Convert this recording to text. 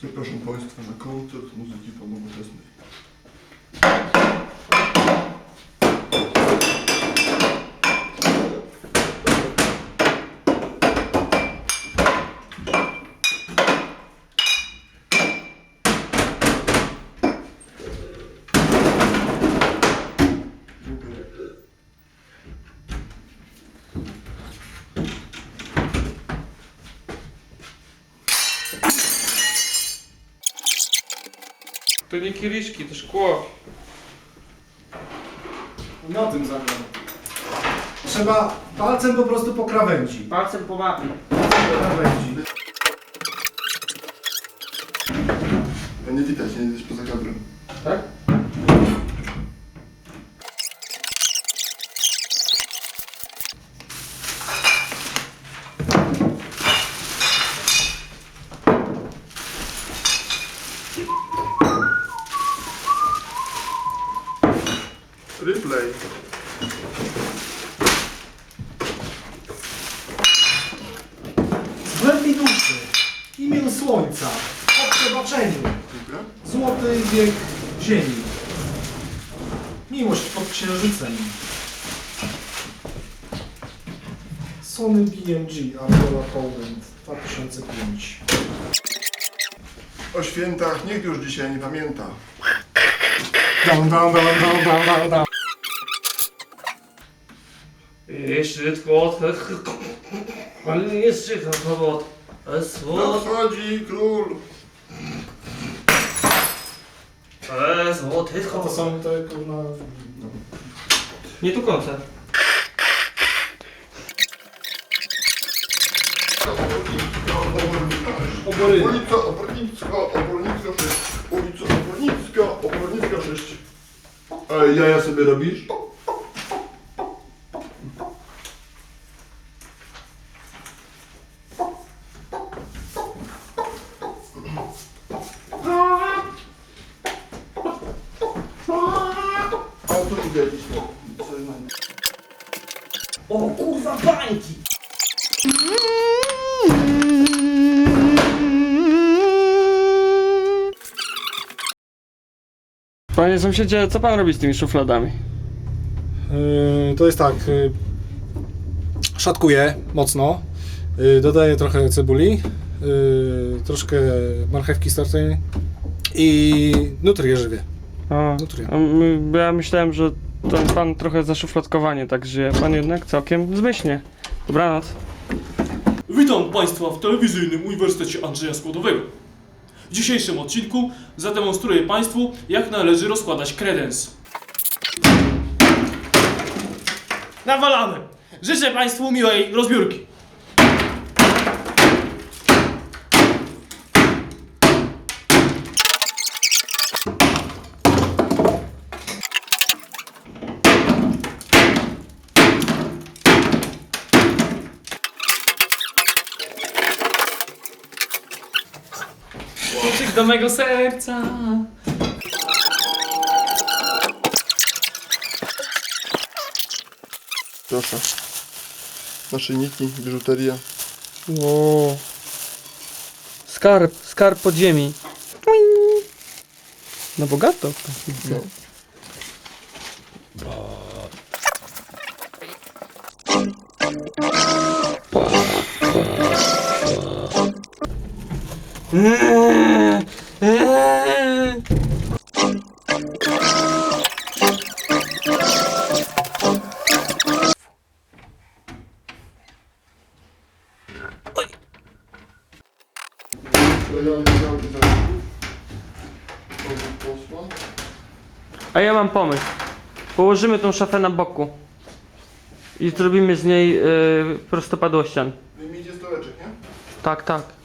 Це прошу панство на концерт музики по-моєму To nie kieliszki, to szkło. Na tym zamiar. Trzeba palcem po prostu po krawędzi. Palcem po mapie. Po krawędzi. Nie widać, nie jesteś poza kadrem. Tak? Słońca, o przebaczeniu, złoty wiek ziemi. Miłość pod księżycem. Sony BMG Argola Poland 2005. O świętach nikt już dzisiaj nie pamięta. Dam, dam, dam, dam, dam, dam, dam. Jeszcze słod. Ale jeszcze słod. Słod. Nadchodzi król. Słod. A to są te kurna... Nie tu koncert. Obory. Ulica Obornicka, Obornicka 6. Ulica Obornicka, Obornicka 6. Ej, jaja sobie robisz? Tu idę nie. O kurwa bańki! Panie sąsiedzie, co pan robi z tymi szufladami? Yy, to jest tak. Yy, szatkuję mocno. Yy, dodaję trochę cebuli. Yy, troszkę marchewki startej. I nutrię żywię. A, Nutria. a my- bo ja myślałem, że to pan trochę zaszufladkowanie tak żyje. Pan jednak całkiem zmyślnie. Dobranoc. Witam Państwa w telewizyjnym Uniwersytecie Andrzeja Skłodowego. W dzisiejszym odcinku zademonstruję Państwu, jak należy rozkładać kredens. Nawalamy! Życzę Państwu miłej rozbiórki. Kluczyk do mego serca. Proszę. Naszyjniki, biżuteria. Wow. Skarb, skarb podziemi. No bogato. No. A ja mam pomysł. Położymy tą szafę na boku. I zrobimy z niej yy, prostopadłościan. Wyjmijcie stołeczek, nie? Tak, tak.